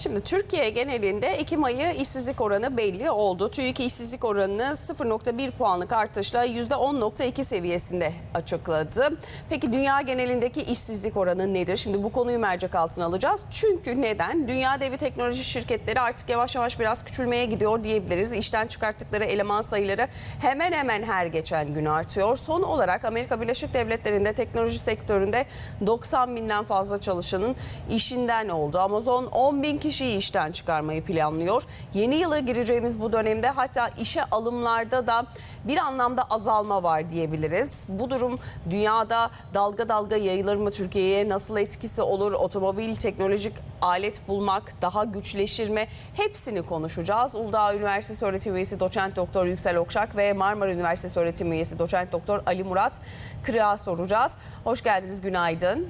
Şimdi Türkiye genelinde Ekim ayı işsizlik oranı belli oldu. TÜİK işsizlik oranını 0.1 puanlık artışla %10.2 seviyesinde açıkladı. Peki dünya genelindeki işsizlik oranı nedir? Şimdi bu konuyu mercek altına alacağız. Çünkü neden? Dünya devi teknoloji şirketleri artık yavaş yavaş biraz küçülmeye gidiyor diyebiliriz. İşten çıkarttıkları eleman sayıları hemen hemen her geçen gün artıyor. Son olarak Amerika Birleşik Devletleri'nde teknoloji sektöründe 90 binden fazla çalışanın işinden oldu. Amazon 10 bin kişiyi işten çıkarmayı planlıyor. Yeni yıla gireceğimiz bu dönemde hatta işe alımlarda da bir anlamda azalma var diyebiliriz. Bu durum dünyada dalga dalga yayılır mı Türkiye'ye? Nasıl etkisi olur? Otomobil, teknolojik alet bulmak daha güçleşir mi? Hepsini konuşacağız. Uludağ Üniversitesi öğretim üyesi doçent doktor Yüksel Okşak ve Marmara Üniversitesi öğretim üyesi doçent doktor Ali Murat Kırağa soracağız. Hoş geldiniz, günaydın.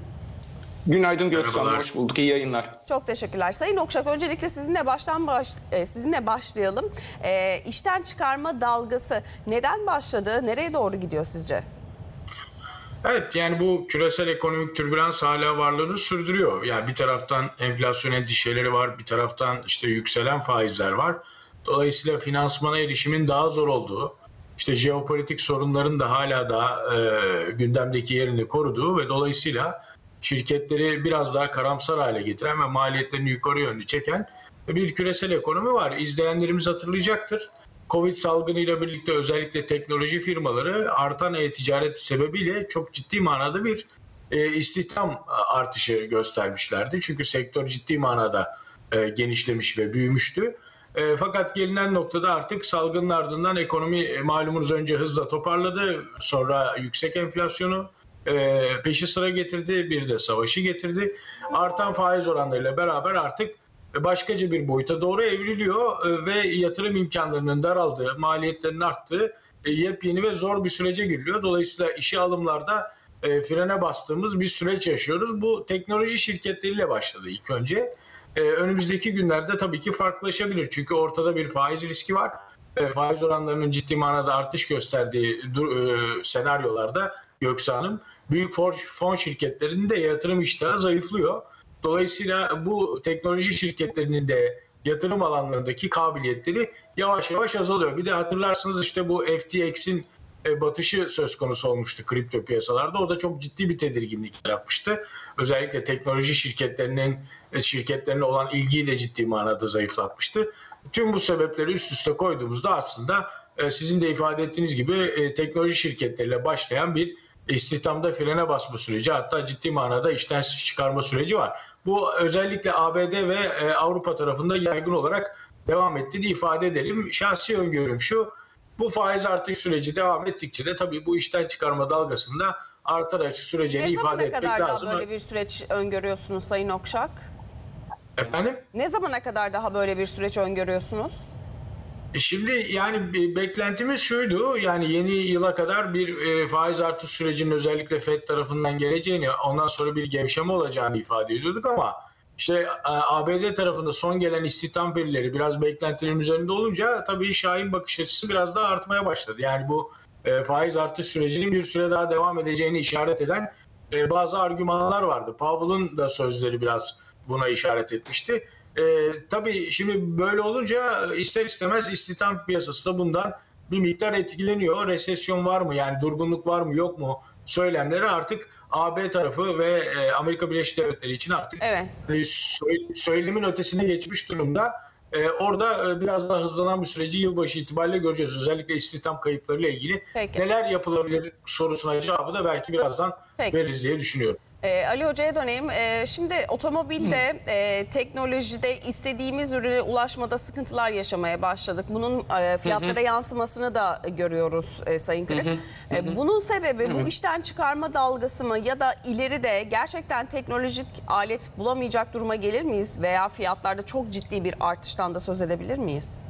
Günaydın Göksan, Merhabalar. hoş bulduk. İyi yayınlar. Çok teşekkürler. Sayın Okşak öncelikle sizinle baştan baş, e, sizinle başlayalım. E, işten çıkarma dalgası neden başladı? Nereye doğru gidiyor sizce? Evet yani bu küresel ekonomik türbülans hala varlığını sürdürüyor. Yani bir taraftan enflasyon endişeleri var, bir taraftan işte yükselen faizler var. Dolayısıyla finansmana erişimin daha zor olduğu, işte jeopolitik sorunların da hala daha e, gündemdeki yerini koruduğu ve dolayısıyla şirketleri biraz daha karamsar hale getiren ve maliyetlerini yukarı yönlü çeken bir küresel ekonomi var. İzleyenlerimiz hatırlayacaktır. Covid salgınıyla birlikte özellikle teknoloji firmaları artan e-ticaret sebebiyle çok ciddi manada bir e, istihdam artışı göstermişlerdi. Çünkü sektör ciddi manada e, genişlemiş ve büyümüştü. E, fakat gelinen noktada artık salgının ardından ekonomi malumunuz önce hızla toparladı. Sonra yüksek enflasyonu e, peşi sıra getirdi. Bir de savaşı getirdi. Artan faiz oranlarıyla beraber artık başkaca bir boyuta doğru evriliyor e, ve yatırım imkanlarının daraldığı, maliyetlerin arttığı e, yepyeni ve zor bir sürece giriliyor. Dolayısıyla işe alımlarda e, frene bastığımız bir süreç yaşıyoruz. Bu teknoloji şirketleriyle başladı ilk önce. Önümüzdeki günlerde tabii ki farklılaşabilir. Çünkü ortada bir faiz riski var. Faiz oranlarının ciddi manada artış gösterdiği senaryolarda Göksu Hanım, büyük fon şirketlerinin de yatırım iştahı zayıflıyor. Dolayısıyla bu teknoloji şirketlerinin de yatırım alanlarındaki kabiliyetleri yavaş yavaş azalıyor. Bir de hatırlarsınız işte bu FTX'in e, batışı söz konusu olmuştu kripto piyasalarda. O da çok ciddi bir tedirginlik yaratmıştı. Özellikle teknoloji şirketlerinin e, şirketlerine olan ilgiyi de ciddi manada zayıflatmıştı. Tüm bu sebepleri üst üste koyduğumuzda aslında e, sizin de ifade ettiğiniz gibi teknoloji şirketleriyle başlayan bir istihdamda frene basma süreci hatta ciddi manada işten çıkarma süreci var. Bu özellikle ABD ve e, Avrupa tarafında yaygın olarak devam ettiğini ifade edelim. Şahsi öngörüm şu, bu faiz artış süreci devam ettikçe de tabii bu işten çıkarma dalgasında artarak süreceğini Ne ifade zamana etmek kadar daha lazım. böyle bir süreç öngörüyorsunuz Sayın Okşak? Efendim? Ne zamana kadar daha böyle bir süreç öngörüyorsunuz? E Şimdi yani beklentimiz şuydu yani yeni yıla kadar bir e, faiz artış sürecinin özellikle FED tarafından geleceğini ondan sonra bir gevşeme olacağını ifade ediyorduk ama işte e, ABD tarafında son gelen istihdam verileri biraz beklentilerin üzerinde olunca tabii Şahin bakış açısı biraz daha artmaya başladı. Yani bu e, faiz artış sürecinin bir süre daha devam edeceğini işaret eden e, bazı argümanlar vardı. Powell'ın da sözleri biraz buna işaret etmişti. E, tabii şimdi böyle olunca ister istemez istihdam piyasası da bundan bir miktar etkileniyor. Resesyon var mı yani durgunluk var mı yok mu söylemleri artık AB tarafı ve e, Amerika Birleşik Devletleri için artık Evet. e, sö- söylemin ötesine geçmiş durumda. E, orada e, biraz daha hızlanan bir süreci yılbaşı itibariyle göreceğiz. Özellikle istihdam kayıplarıyla ilgili Peki. neler yapılabilir sorusuna cevabı da belki birazdan Peki. veririz diye düşünüyorum. Ee, Ali Hoca'ya dönelim. Ee, şimdi otomobilde, e, teknolojide istediğimiz ürüne ulaşmada sıkıntılar yaşamaya başladık. Bunun e, fiyatlara yansımasını da görüyoruz e, Sayın Kırık. E, bunun sebebi bu işten çıkarma dalgası mı ya da ileride gerçekten teknolojik alet bulamayacak duruma gelir miyiz? Veya fiyatlarda çok ciddi bir artıştan da söz edebilir miyiz?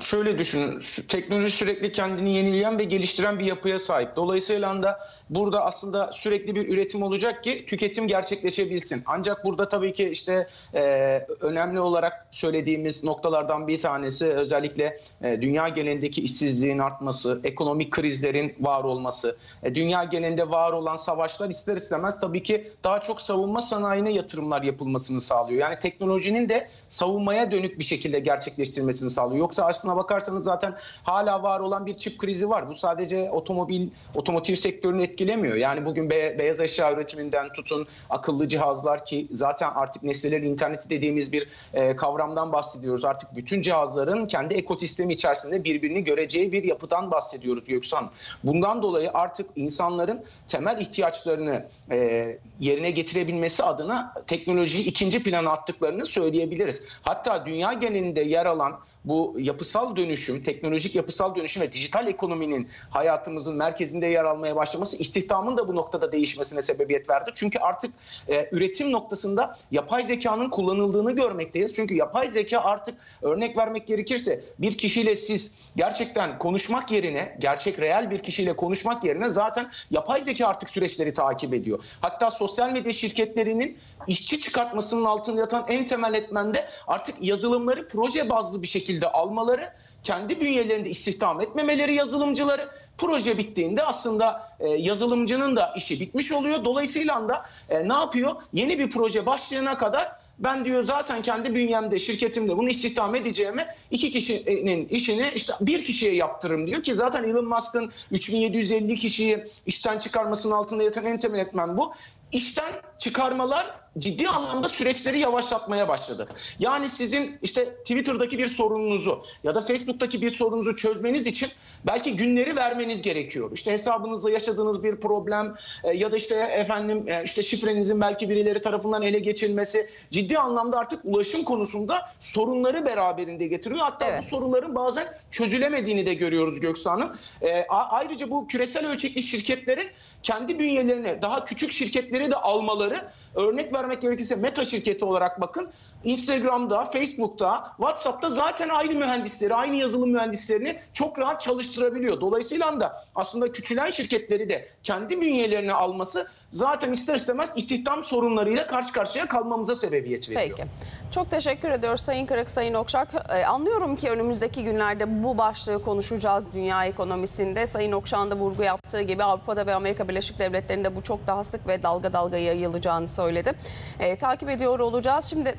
Şöyle düşünün, teknoloji sürekli kendini yenileyen ve geliştiren bir yapıya sahip. Dolayısıyla da burada aslında sürekli bir üretim olacak ki tüketim gerçekleşebilsin. Ancak burada tabii ki işte e, önemli olarak söylediğimiz noktalardan bir tanesi özellikle e, dünya genelindeki işsizliğin artması, ekonomik krizlerin var olması, e, dünya genelinde var olan savaşlar ister istemez tabii ki daha çok savunma sanayine yatırımlar yapılmasını sağlıyor. Yani teknolojinin de savunmaya dönük bir şekilde gerçekleştirmesini sağlıyor. Yoksa aslına bakarsanız zaten hala var olan bir çip krizi var. Bu sadece otomobil, otomotiv sektörünü etkilemiyor. Yani bugün be- beyaz eşya üretiminden tutun akıllı cihazlar ki zaten artık nesnelerin interneti dediğimiz bir e, kavramdan bahsediyoruz. Artık bütün cihazların kendi ekosistemi içerisinde birbirini göreceği bir yapıdan bahsediyoruz Göksan. Bundan dolayı artık insanların temel ihtiyaçlarını e, yerine getirebilmesi adına teknolojiyi ikinci plana attıklarını söyleyebiliriz. Hatta dünya genelinde yer alan bu yapısal dönüşüm, teknolojik yapısal dönüşüm ve dijital ekonominin hayatımızın merkezinde yer almaya başlaması istihdamın da bu noktada değişmesine sebebiyet verdi. Çünkü artık e, üretim noktasında yapay zekanın kullanıldığını görmekteyiz. Çünkü yapay zeka artık örnek vermek gerekirse bir kişiyle siz gerçekten konuşmak yerine, gerçek reel bir kişiyle konuşmak yerine zaten yapay zeka artık süreçleri takip ediyor. Hatta sosyal medya şirketlerinin işçi çıkartmasının altında yatan en temel etmen de artık yazılımları proje bazlı bir şekilde almaları, kendi bünyelerinde istihdam etmemeleri yazılımcıları proje bittiğinde aslında e, yazılımcının da işi bitmiş oluyor. Dolayısıyla da e, ne yapıyor? Yeni bir proje başlayana kadar ben diyor zaten kendi bünyemde, şirketimde bunu istihdam edeceğime iki kişinin işini işte bir kişiye yaptırırım diyor ki zaten Elon Musk'ın 3750 kişiyi işten çıkarmasının altında yatan en temel etmen bu. İşten çıkarmalar ciddi anlamda süreçleri yavaşlatmaya başladı. Yani sizin işte Twitter'daki bir sorununuzu ya da Facebook'taki bir sorununuzu çözmeniz için belki günleri vermeniz gerekiyor. İşte hesabınızda yaşadığınız bir problem e, ya da işte efendim e, işte şifrenizin belki birileri tarafından ele geçirilmesi ciddi anlamda artık ulaşım konusunda sorunları beraberinde getiriyor. Hatta Evet. bu sorunların bazen çözülemediğini de görüyoruz Göksu Hanım. E, ayrıca bu küresel ölçekli şirketlerin kendi bünyelerine daha küçük şirketleri de almaları örnek vermek gerekirse Meta şirketi olarak bakın Instagram'da, Facebook'ta, WhatsApp'ta zaten aynı mühendisleri, aynı yazılım mühendislerini çok rahat çalıştırabiliyor. Dolayısıyla da aslında küçülen şirketleri de kendi bünyelerine alması zaten ister istemez istihdam sorunlarıyla karşı karşıya kalmamıza sebebiyet veriyor. Peki. Çok teşekkür ediyoruz Sayın Kırık, Sayın Okşak. Ee, anlıyorum ki önümüzdeki günlerde bu başlığı konuşacağız dünya ekonomisinde. Sayın Okşak'ın da vurgu yaptığı gibi Avrupa'da ve Amerika Birleşik Devletleri'nde bu çok daha sık ve dalga dalga yayılacağını söyledi. Ee, takip ediyor olacağız. Şimdi